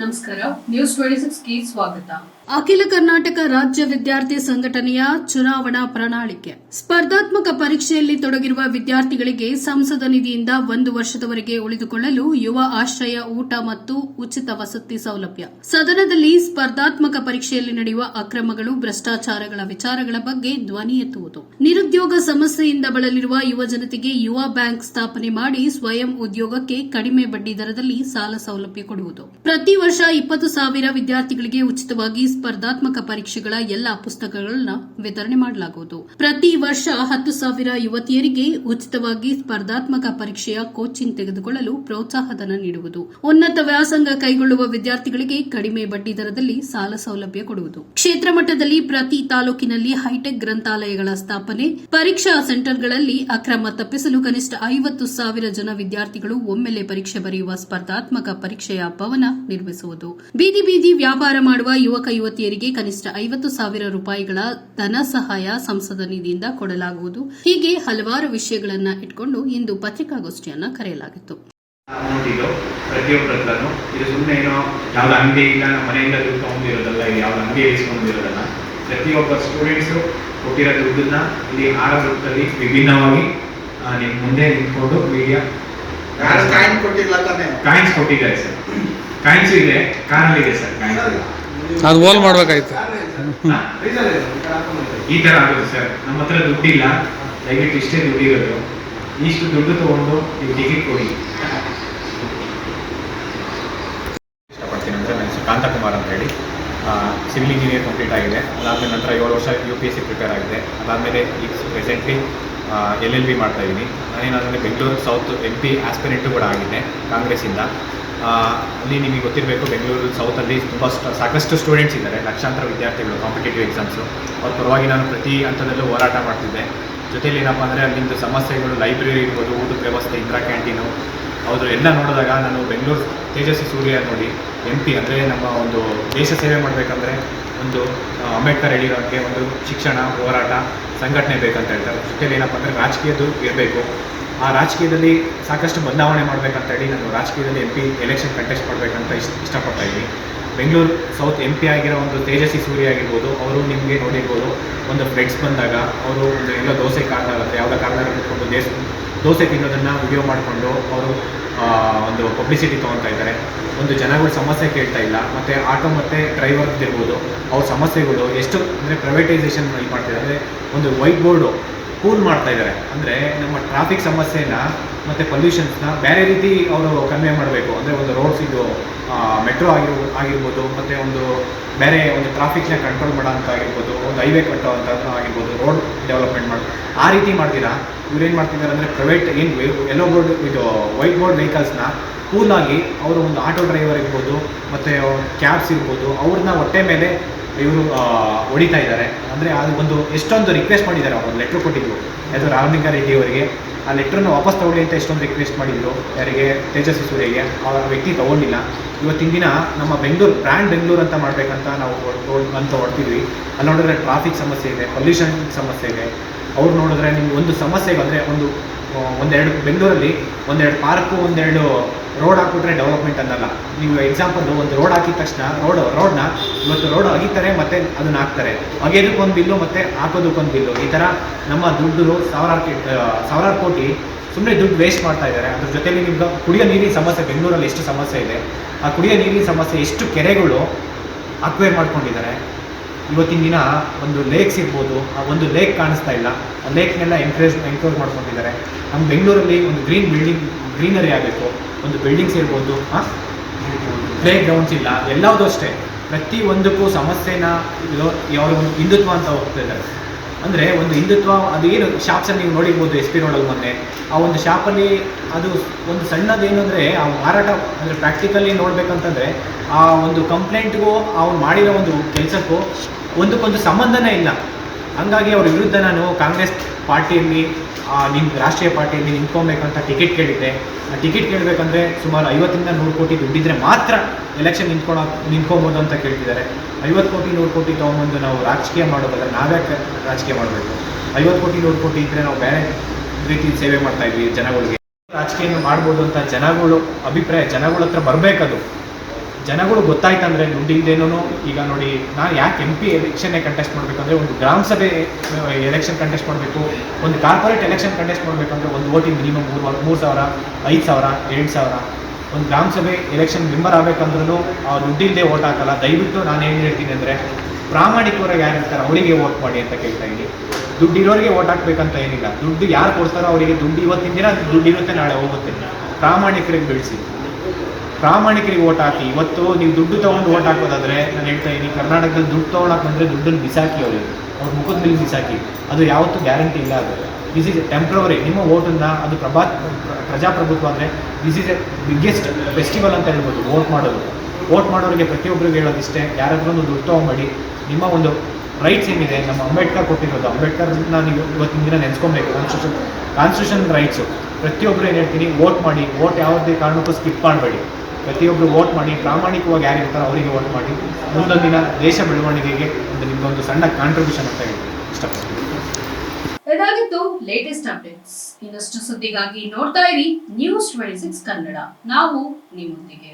ನಮಸ್ಕಾರ. News twenty ಸಿಕ್ಸ್ಗೆ ಸ್ವಾಗತ. ಅಖಿಲ ಕರ್ನಾಟಕ ರಾಜ್ಯ ವಿದ್ಯಾರ್ಥಿ ಸಂಘಟನೆಯ ಚುನಾವಣಾ ಪ್ರಣಾಳಿಕೆ. ಸ್ಪರ್ಧಾತ್ಮಕ ಪರೀಕ್ಷೆಯಲ್ಲಿ ತೊಡಗಿರುವ ವಿದ್ಯಾರ್ಥಿಗಳಿಗೆ ಸಂಸದ ನಿಧಿಯಿಂದ ಒಂದು ವರ್ಷದವರೆಗೆ ಉಳಿದುಕೊಳ್ಳಲು ಯುವ ಆಶ್ರಯ ಊಟ ಮತ್ತು ಉಚಿತ ವಸತಿ ಸೌಲಭ್ಯ. ಸದನದಲ್ಲಿ ಸ್ಪರ್ಧಾತ್ಮಕ ಪರೀಕ್ಷೆಯಲ್ಲಿ ನಡೆಯುವ ಅಕ್ರಮಗಳು, ಭ್ರಷ್ಟಾಚಾರಗಳ ವಿಚಾರಗಳ ಬಗ್ಗೆ ಧ್ವನಿ ಎತ್ತುವುದು. ನಿರುದ್ಯೋಗ ಸಮಸ್ಯೆಯಿಂದ ಬಳಲಿರುವ ಯುವ ಜನತೆಗೆ ಯುವ ಬ್ಯಾಂಕ್ ಸ್ಥಾಪನೆ ಮಾಡಿ ಸ್ವಯಂ ಉದ್ಯೋಗಕ್ಕೆ ಕಡಿಮೆ ಬಡ್ಡಿ ದರದಲ್ಲಿ ಸಾಲ ಸೌಲಭ್ಯ ಕೊಡುವುದು. ಪ್ರತಿ ವರ್ಷ ಇಪ್ಪತ್ತು ಸಾವಿರ ವಿದ್ಯಾರ್ಥಿಗಳಿಗೆ ಉಚಿತವಾಗಿ ಸ್ಪರ್ಧಾತ್ಮಕ ಪರೀಕ್ಷೆಗಳ ಎಲ್ಲಾ ಪುಸ್ತಕಗಳನ್ನು ವಿತರಣೆ ಮಾಡಲಾಗುವುದು. ಪ್ರತಿ ವರ್ಷ ಹತ್ತು ಸಾವಿರ ಯುವತಿಯರಿಗೆ ಉಚಿತವಾಗಿ ಸ್ಪರ್ಧಾತ್ಮಕ ಪರೀಕ್ಷೆಯ ಕೋಚಿಂಗ್ ತೆಗೆದುಕೊಳ್ಳಲು ಪ್ರೋತ್ಸಾಹಧನ ನೀಡುವುದು. ಉನ್ನತ ವ್ಯಾಸಂಗ ಕೈಗೊಳ್ಳುವ ವಿದ್ಯಾರ್ಥಿಗಳಿಗೆ ಕಡಿಮೆ ಬಡ್ಡಿ ದರದಲ್ಲಿ ಸಾಲ ಸೌಲಭ್ಯ ಕೊಡುವುದು. ಕ್ಷೇತ್ರ ಮಟ್ಟದಲ್ಲಿ ಪ್ರತಿ ತಾಲೂಕಿನಲ್ಲಿ ಹೈಟೆಕ್ ಗ್ರಂಥಾಲಯಗಳ ಸ್ಥಾಪನೆ, ಪರೀಕ್ಷಾ ಸೆಂಟರ್ಗಳಲ್ಲಿ ಅಕ್ರಮ ತಪ್ಪಿಸಲು ಕನಿಷ್ಠ ಐವತ್ತು ಸಾವಿರ ಜನ ವಿದ್ಯಾರ್ಥಿಗಳು ಒಮ್ಮೆಲೆ ಪರೀಕ್ಷೆ ಬರೆಯುವ ಸ್ಪರ್ಧಾತ್ಮಕ ಪರೀಕ್ಷೆಯ ಭವನ ನಿರ್ಮಿಸುವುದು ಬೀದಿ ಬೀದಿ ವ್ಯಾಪಾರ ಮಾಡುವ ಯುವಕ ಯುವತಿಯರಿಗೆ ಕನಿಷ್ಠ ಐವತ್ತು ಸಾವಿರ ರೂಪಾಯಿಗಳ ಧನ ಸಹಾಯ ಸಂಸದ ನಿಧಿಯಿಂದ ಕೊಡಲಾಗುವುದು. ಹೀಗೆ ಹಲವಾರು ವಿಷಯಗಳನ್ನು ಇಟ್ಕೊಂಡು ಇಂದು ಪತ್ರಿಕಾಗೋಷ್ಠಿಯನ್ನ ಕರೆಯಲಾಗಿತ್ತು. ಪ್ರತಿಯೊಬ್ಬ ಸ್ಟೂಡೆಂಟ್ಸು ಕೊಟ್ಟಿರೋ ದುಡ್ಡನ್ನ ಇಲ್ಲಿ ಆರ ವೃತ್ತದಲ್ಲಿ ವಿಭಿನ್ನವಾಗಿ ನಿಮ್ಮ ಮುಂದೆ ನಿಂತ್ಕೊಂಡು ಮೀಡಿಯಾ ಯಾರು ಕಾಯಿನ್ ಕೊಟ್ಟಿಲ್ಲ ತಾನೆ? ಕಾಯಿನ್ಸ್ ಕೊಟ್ಟಿದ್ದಾರೆ ಸರ್. ಕಾಯಿನ್ಸ್ ಇದೆ ಕಾರಲ್ಲಿ ಇದೆ ಸರ್ ಕಾಯಿನ್ಸ್ ಅದು ಹೋಲ್ ಮಾಡ್ಬೇಕಾಯ್ತು. ಈ ತರ ಆಗುತ್ತೆ ಸರ್. ನಮ್ಮ ಹತ್ರ ದುಡ್ಡಿಲ್ಲ. ದಯವಿಟ್ಟು ಇಷ್ಟೇ ದುಡ್ಡಿರೋದು ಇಷ್ಟು ದುಡ್ಡು ತಗೊಂಡು ನೀವು ಟಿಕೆಟ್ ಕೊಡಿ. ಇಷ್ಟಪಡ್ತೀನಿ ಅಂದರೆ ನನ್ನ ಹೆಸರು ಕಾಂತಕುಮಾರ್ ಅಂತ ಹೇಳಿ. ಸಿವಿಲ್ ಇಂಜಿನಿಯರ್ ಕಂಪ್ಲೀಟ್ ಆಗಿದೆ. ಅದಾದ ನಂತರ ಏಳು ವರ್ಷ U P S C prepare ಆಗಿದೆ. ಅದಾದಮೇಲೆ ಈಗ ಪ್ರೆಸೆಂಟ್ಲಿ ಎಲ್ ಎಲ್ ಬಿ ಮಾಡ್ತಾ ಇದ್ದೀನಿ ನಾನೇನಾದರೆ Bengaluru south M P aspirant ಕೂಡ ಆಗಿದೆ ಕಾಂಗ್ರೆಸ್ಸಿಂದ. ಅಲ್ಲಿ ನಿಮಗೆ ಗೊತ್ತಿರಬೇಕು, ಬೆಂಗಳೂರು ಸೌತಲ್ಲಿ ತುಂಬ ಸಾಕಷ್ಟು ಸ್ಟೂಡೆಂಟ್ಸ್ ಇದ್ದಾರೆ, ಲಕ್ಷಾಂತರ ವಿದ್ಯಾರ್ಥಿಗಳು ಕಾಂಪಿಟೇಟಿವ್ ಎಕ್ಸಾಮ್ಸು ಅವ್ರ ಪರವಾಗಿ ನಾನು ಪ್ರತಿ ಹಂತದಲ್ಲೂ ಹೋರಾಟ ಮಾಡ್ತಿದ್ದೆ. ಜೊತೆಲಿ ಏನಪ್ಪ ಅಂದರೆ ಅಲ್ಲಿಂದ ಸಮಸ್ಯೆಗಳು ಲೈಬ್ರರಿ ಇರ್ಬೋದು, ಊಟದ ವ್ಯವಸ್ಥೆ, ಇಂದಿರಾ ಕ್ಯಾಂಟೀನು ಅವರು ಎಲ್ಲ ನೋಡಿದಾಗ ನಾನು ಬೆಂಗಳೂರು ತೇಜಸ್ವಿ ಸೂರ್ಯ ನೋಡಿ ಎಂ ಪಿ ಅಂದರೆ ನಮ್ಮ ಒಂದು ದೇಶ ಸೇವೆ ಮಾಡಬೇಕಂದ್ರೆ ಒಂದು ಅಂಬೇಡ್ಕರ್ ಹೇಳಿರೋಕ್ಕೆ ಒಂದು ಶಿಕ್ಷಣ, ಹೋರಾಟ, ಸಂಘಟನೆ ಬೇಕಂತ ಹೇಳ್ತಾರೆ. ಜೊತೆಲಿ ಏನಪ್ಪ ಅಂದರೆ ರಾಜಕೀಯದ್ದು ಇರಬೇಕು. ಆ ರಾಜಕೀಯದಲ್ಲಿ ಸಾಕಷ್ಟು ಬದಲಾವಣೆ ಮಾಡಬೇಕಂತ ಹೇಳಿ ನಾನು ರಾಜಕೀಯದಲ್ಲಿ ಎಂ ಪಿ ಎಲೆಕ್ಷನ್ ಕಂಟೆಸ್ಟ್ ಮಾಡಬೇಕಂತ ಇಷ್ಟ, ಇಷ್ಟಪಡ್ತಾ ಇದ್ದೀನಿ. ಬೆಂಗಳೂರು ಸೌತ್ ಎಂ ಪಿ ಆಗಿರೋ ಒಂದು ತೇಜಸ್ವಿ ಸೂರ್ಯ ಆಗಿರ್ಬೋದು, ಅವರು ನಿಮಗೆ ನೋಡಿರ್ಬೋದು, ಒಂದು ಫ್ರೆಂಡ್ಸ್ ಬಂದಾಗ, ಅವರು ಒಂದು ಎಲ್ಲ ದೋಸೆ ಕಾರ್ನರ್ ಆಗುತ್ತೆ, ಯಾವುದೋ ಕಾರ್ನರ್ ಕೂತ್ಕೊಂಡು ದೇಶ ದೋಸೆ ತಿನ್ನೋದನ್ನು ವಿಡಿಯೋ ಮಾಡಿಕೊಂಡು ಅವರು ಒಂದು ಪಬ್ಲಿಸಿಟಿ ತೊಗೊತಾ ಇದ್ದಾರೆ. ಒಂದು ಜನಗಳು ಸಮಸ್ಯೆ ಕೇಳ್ತಾ ಇಲ್ಲ, ಮತ್ತು ಆಟೋ ಮತ್ತು ಡ್ರೈವರ್ ಇರ್ಬೋದು ಅವ್ರ ಸಮಸ್ಯೆಗಳು ಎಷ್ಟು ಅಂದರೆ ಪ್ರೈವೇಟೈಸೇಷನ್ ಇದು ಮಾಡ್ತಿದ್ದಾರೆ. ಅಂದರೆ ಒಂದು ವೈಟ್ ಬೋರ್ಡು ಕೂಲ್ ಮಾಡ್ತಾ ಇದ್ದಾರೆ. ಅಂದರೆ ನಮ್ಮ ಟ್ರಾಫಿಕ್ ಸಮಸ್ಯೆನ ಮತ್ತು ಪೊಲ್ಯೂಷನ್ಸ್ನ ಬೇರೆ ರೀತಿ ಅವರು ಕನ್ವೆ ಮಾಡಬೇಕು. ಅಂದರೆ ಒಂದು ರೋಡ್ಸ್ ಇದು ಮೆಟ್ರೋ ಆಗಿರ್ಬೋ ಆಗಿರ್ಬೋದು, ಮತ್ತು ಒಂದು ಬೇರೆ ಒಂದು ಟ್ರಾಫಿಕ್ನ ಕಂಟ್ರೋಲ್ ಮಾಡೋ ಅಂತ ಆಗಿರ್ಬೋದು, ಒಂದು ಹೈವೇ ಕಟ್ಟೋ ಅಂತ ಆಗಿರ್ಬೋದು ರೋಡ್ ಡೆವಲಪ್ಮೆಂಟ್ ಮಾಡಿ, ಆ ರೀತಿ ಮಾಡ್ತೀರಾ? ಇವ್ರೇನು ಮಾಡ್ತಿದ್ದಾರೆ ಅಂದರೆ ಪ್ರೈವೇಟ್ ಏನು, ಎಲ್ಲೋ ಬೋರ್ಡ್, ಇದು ವೈಟ್ ಬೋರ್ಡ್ ವೆಹಿಕಲ್ಸ್ನ ಕೂಲಾಗಿ ಅವರು ಒಂದು ಆಟೋ ಡ್ರೈವರ್ ಇರ್ಬೋದು, ಮತ್ತು ಕ್ಯಾಬ್ಸ್ ಇರ್ಬೋದು, ಅವ್ರನ್ನ ಹೊಟ್ಟೆ ಮೇಲೆ ಇವರು ಹೊಡಿತಾ ಇದ್ದಾರೆ. ಅಂದರೆ ಅದು ಒಂದು ಎಷ್ಟೊಂದು ರಿಕ್ವೆಸ್ಟ್ ಮಾಡಿದ್ದಾರೆ ಅವರು ಲೆಟ್ರ್ ಕೊಟ್ಟಿದ್ರು. ಅದು ರಾಮಲಿಂಗಾರೆಡ್ಡಿ ಅವರಿಗೆ, ಆ ಲೆಟ್ರನ್ನು ವಾಪಸ್ ತಗೊಳ್ಳಿ ಅಂತ ಎಷ್ಟೊಂದು ರಿಕ್ವೆಸ್ಟ್ ಮಾಡಿದ್ರು. ಯಾರಿಗೆ, ತೇಜಸ್ವಿ ಸೂರ್ಯಗೆ, ಆ ವ್ಯಕ್ತಿ ತಗೊಂಡಿಲ್ಲ. ಇವತ್ತಿನ ದಿನ ನಮ್ಮ ಬೆಂಗಳೂರು ಬ್ರ್ಯಾಂಡ್ ಬೆಂಗಳೂರು ಅಂತ ಮಾಡಬೇಕಂತ ನಾವು ಅಂತ ಹೊಡ್ತಿದ್ವಿ. ಅಲ್ಲಿ ನೋಡಿದ್ರೆ ಟ್ರಾಫಿಕ್ ಸಮಸ್ಯೆ ಇದೆ ಪೊಲ್ಯೂಷನ್ ಸಮಸ್ಯೆ ಇದೆ. ಅವ್ರು ನೋಡಿದ್ರೆ ನಿಮ್ಗೆ ಒಂದು ಸಮಸ್ಯೆ ಬಂದರೆ ಒಂದು ಒಂದೆರಡು ಬೆಂಗಳೂರಲ್ಲಿ, ಒಂದೆರಡು ಪಾರ್ಕು ಒಂದೆರಡು ರೋಡ್ ಹಾಕ್ಬಿಟ್ರೆ ಡೆವಲಪ್ಮೆಂಟ್ ಅನ್ನಲ್ಲ. ನೀವು ಎಕ್ಸಾಂಪಲ್ ಒಂದು ರೋಡ್ ಹಾಕಿದ ತಕ್ಷಣ ರೋಡ್ ರೋಡ್ನ ಇವತ್ತು ರೋಡ್ ಅಗಿತಾರೆ, ಮತ್ತೆ ಅದನ್ನ ಹಾಕ್ತಾರೆ. ಅಗೆಯೋದಕ್ಕೊಂದು ಬಿಲ್ಲು, ಮತ್ತೆ ಹಾಕೋದಕ್ಕೊಂದು ಬಿಲ್ಲು. ಈ ಥರ ನಮ್ಮ ದುಡ್ಡು ಸಾವಿರಾರು ಸಾವಿರಾರು ಕೋಟಿ ಸುಮ್ಮನೆ ದುಡ್ಡು ವೇಸ್ಟ್ ಮಾಡ್ತಾ ಇದ್ದಾರೆ. ಅದ್ರ ಜೊತೆಲಿ ನಿಮ್ಗೆ ಕುಡಿಯೋ ನೀರಿನ ಸಮಸ್ಯೆ, ಬೆಂಗಳೂರಲ್ಲಿ ಎಷ್ಟು ಸಮಸ್ಯೆ ಇದೆ? ಆ ಕುಡಿಯೋ ನೀರಿನ ಸಮಸ್ಯೆ, ಎಷ್ಟು ಕೆರೆಗಳು ಅಕ್ವೇರ್ ಮಾಡ್ಕೊಂಡಿದ್ದಾರೆ? ಇವತ್ತಿನ ದಿನ ಒಂದು ಲೇಕ್ಸ್ ಇರ್ಬೋದು, ಆ ಒಂದು ಲೇಕ್ ಕಾಣಿಸ್ತಾ ಇಲ್ಲ. ಆ ಲೇಕ್ನೆಲ್ಲ ಎನ್ಕರೇಜ್ ಎನ್ಕರೇಜ್ ಮಾಡ್ಕೊಂಡಿದ್ದಾರೆ. ನಮ್ಮ ಬೆಂಗಳೂರಲ್ಲಿ ಒಂದು ಗ್ರೀನ್ ಬಿಲ್ಡಿಂಗ್ ಗ್ರೀನರಿ ಆಗಬೇಕು. ಒಂದು ಬಿಲ್ಡಿಂಗ್ಸ್ ಇರ್ಬೋದು ಪ್ಲೇ ಗ್ರೌಂಡ್ಸ್ ಇಲ್ಲ, ಎಲ್ಲದೂ ಅಷ್ಟೇ. ಪ್ರತಿ ಒಂದಕ್ಕೂ ಸಮಸ್ಯೆನ ಯಾವ ಹಿಂದುತ್ವ ಅಂತ ಹೋಗ್ತಾ ಇದ್ದಾರೆ. ಅಂದರೆ ಒಂದು ಹಿಂದುತ್ವ, ಅದು ಏನು ಶಾಪ್ಸಲ್ಲಿ ನೀವು ನೋಡಿರ್ಬೋದು ಎಸ್ ಪಿ ರೋಡಲ್ಲಿ ಮೊನ್ನೆ. ಆ ಒಂದು ಶಾಪಲ್ಲಿ ಅದು ಒಂದು ಸಣ್ಣದೇನು ಅಂದರೆ, ಆ ಮಾರಾಟ ಅಂದರೆ ಪ್ರಾಕ್ಟಿಕಲಿ ನೋಡಬೇಕಂತಂದರೆ, ಆ ಒಂದು ಕಂಪ್ಲೇಂಟ್ಗೂ ಅವ್ನು ಮಾಡಿರೋ ಒಂದು ಕೆಲಸಕ್ಕೂ ಒಂದಕ್ಕೊಂದು ಸಂಬಂಧನೇ ಇಲ್ಲ. ಹಂಗಾಗಿ ಅವ್ರ ವಿರುದ್ಧ ನಾನು ಕಾಂಗ್ರೆಸ್ ಪಾರ್ಟಿಯಲ್ಲಿ ನಿಮ್ಮ ರಾಷ್ಟ್ರೀಯ ಪಾರ್ಟಿಯಲ್ಲಿ ನಿಂತ್ಕೊಬೇಕಂತ ಟಿಕೆಟ್ ಕೇಳಿದ್ದೆ. ಆ ಟಿಕೆಟ್ ಕೇಳಬೇಕಂದ್ರೆ ಸುಮಾರು ಐವತ್ತರಿಂದ ನೂರು ಕೋಟಿ ದುಡ್ಡಿದ್ರೆ ಮಾತ್ರ ಎಲೆಕ್ಷನ್ ನಿಂತ್ಕೊಳ್ಳೋ ನಿಂತ್ಕೊಬೋದು ಅಂತ ಕೇಳ್ತಿದ್ದಾರೆ. ಐವತ್ತು ಕೋಟಿ, ನೂರು ಕೋಟಿ ತೊಗೊಂಬಂದು ನಾವು ರಾಜಕೀಯ ಮಾಡೋದಾದ್ರೆ ನಾವ್ಯಾಕೆ ರಾಜಕೀಯ ಮಾಡಬೇಕು. ಐವತ್ತು ಕೋಟಿ, ನೂರು ಕೋಟಿ ಇದ್ದರೆ ನಾವು ಬೇರೆ ರೀತಿ ಸೇವೆ ಮಾಡ್ತಾ ಇದ್ವಿ ಜನಗಳಿಗೆ. ರಾಜಕೀಯ ಮಾಡ್ಬೋದು ಅಂತ ಜನಗಳು, ಅಭಿಪ್ರಾಯ ಜನಗಳ ಹತ್ರ ಬರಬೇಕದು. ಜನಗಳು ಗೊತ್ತಾಯ್ತಂದ್ರೆ ದುಡ್ಡು ಇಲ್ದೇನೂ ಈಗ ನೋಡಿ, ನಾನು ಯಾಕೆ ಎಂ ಪಿ ಎಲೆಕ್ಷನ್ನೇ ಕಂಟೆಸ್ಟ್ ಮಾಡಬೇಕಂದ್ರೆ ಒಂದು ಗ್ರಾಮ ಸಭೆ ಎಲೆಕ್ಷನ್ ಕಂಟೆಸ್ಟ್ ಮಾಡಬೇಕು, ಒಂದು ಕಾರ್ಪೊರೇಟ್ ಎಲೆಕ್ಷನ್ ಕಂಟೆಸ್ಟ್ ಮಾಡಬೇಕಂದ್ರೆ ಒಂದು ಓಟಿಂಗ್ ಮಿನಿಮಮ್ ಮೂರು ಮೂರು ಸಾವಿರ, ಐದು ಸಾವಿರ, ಎರಡು ಸಾವಿರ. ಒಂದು ಗ್ರಾಮ ಸಭೆ ಎಲೆಕ್ಷನ್ ಮೆಂಬರ್ ಆಗಬೇಕಂದ್ರೂ ಆ ದುಡ್ಡಿಲ್ಲದೆ ಓಟ್ ಹಾಕಲ್ಲ. ದಯವಿಟ್ಟು ನಾನು ಏನು ಹೇಳ್ತೀನಿ ಅಂದರೆ ಪ್ರಾಮಾಣಿಕವಾಗಿ ಯಾರು ಇರ್ತಾರೆ ಅವರಿಗೆ ವೋಟ್ ಮಾಡಿ ಅಂತ ಕೇಳ್ತಾ ಇದ್ದೀನಿ. ದುಡ್ಡು ಇರೋರಿಗೆ ವೋಟ್ ಹಾಕ್ಬೇಕಂತ ಏನಿಲ್ಲ. ದುಡ್ಡು ಯಾರು ಕೊಡ್ತಾರೋ ಅವರಿಗೆ ದುಡ್ಡು ಇವತ್ತಿನ ದಿನ, ದುಡ್ಡು ಇರುತ್ತೆ ನಾಳೆ ಹೋಗುತ್ತೆ. ಪ್ರಾಮಾಣಿಕರಿಗೆ ಬೆಳೆಸಿ. ಪ್ರಾಮಾಣಿಕರಿಗೆ ಓಟ್ ಹಾಕಿ, ಇವತ್ತು ನೀವು ದುಡ್ಡು ತಗೊಂಡು ಓಟ್ ಹಾಕೋದಾದ್ರೆ ನಾನು ಹೇಳ್ತಾ ಇದ್ದೀನಿ ಕರ್ನಾಟಕದಲ್ಲಿ ದುಡ್ಡು ತೊಗೊಳಕ್ಕೆ ಬಂದರೆ ದುಡ್ಡನ್ನು ಬಿಸಾಕಿ ಅವರಿಗೆ ಅವ್ರ ಮುಖದ ಮೇಲೆ ಬಿಸಾಕಿ. ಅದು ಯಾವತ್ತೂ ಗ್ಯಾರಂಟಿ ಇಲ್ಲ ಅದು. ದಿಸ್ ಇಸ್ ಟೆಂಪ್ರವರಿ ನಿಮ್ಮ ಓಟನ್ನು ಅದು ಪ್ರಭಾ ಪ್ರಜಾಪ್ರಭುತ್ವ ಅಂದರೆ this is a biggest festival ಅಂತ ಹೇಳ್ಬೋದು, ವೋಟ್ ಮಾಡೋದು. ವೋಟ್ ಮಾಡೋರಿಗೆ ಪ್ರತಿಯೊಬ್ಬರಿಗೆ ಹೇಳೋದಿಷ್ಟೇ, ಯಾರಾದ್ರೂ ಒಂದು ದುಡ್ಡು ತೊಗೊಂಬೇಡಿ ನಿಮ್ಮ ಒಂದು ರೈಟ್ಸ್ ಏನಿದೆ ನಮ್ಮ ಅಂಬೇಡ್ಕರ್ ಕೊಟ್ಟಿರೋದು, ಅಂಬೇಡ್ಕರ್ನ ನಾನು ಇವತ್ತಿನ ದಿನ ನೆನೆಸ್ಕೊಬೇಕು ಕಾನ್ಸ್ಟಿಟ್ಯೂಷನ್ ಕಾನ್ಸ್ಟಿಟ್ಯೂಷನ್ ರೈಟ್ಸು ಪ್ರತಿಯೊಬ್ಬರು ಏನು ಹೇಳ್ತೀನಿ, ವೋಟ್ ಮಾಡಿ, ವೋಟ್ ಯಾವುದೇ ಕಾರಣಕ್ಕೂ ಸ್ಕಿಪ್ ಮಾಡಬೇಡಿ. ಪ್ರತಿಯೊಬ್ಬರು ವೋಟ್ ಮಾಡಿ, ಪ್ರಾಮಾಣಿಕವಾಗಿ ಯಾರಿರ್ತಾರೋ ಅವರಿಗೆ ವೋಟ್ ಮಾಡಿ ಮುಂದೊಂದು ದಿನ ದೇಶ ಬೆಳವಣಿಗೆಗೆ ಒಂದು ನಿಮ್ಮದೊಂದು ಸಣ್ಣ ಕಾಂಟ್ರಿಬ್ಯೂಷನ್ ಅಂತ ಹೇಳಿ ಇಷ್ಟಪಡ್ತೀನಿ. ಇದಾಗಿತ್ತು ಲೇಟೆಸ್ಟ್ ಅಪ್ಡೇಟ್ಸ್ ಇನ್ನಷ್ಟು ಸುದ್ದಿಗಾಗಿ ನೋಡ್ತಾ ಇರಿ ನ್ಯೂಸ್ ಟ್ವೆಂಟಿ ಸಿಕ್ಸ್ ಕನ್ನಡ ನಾವು ನಿಮ್ಮೊಂದಿಗೆ.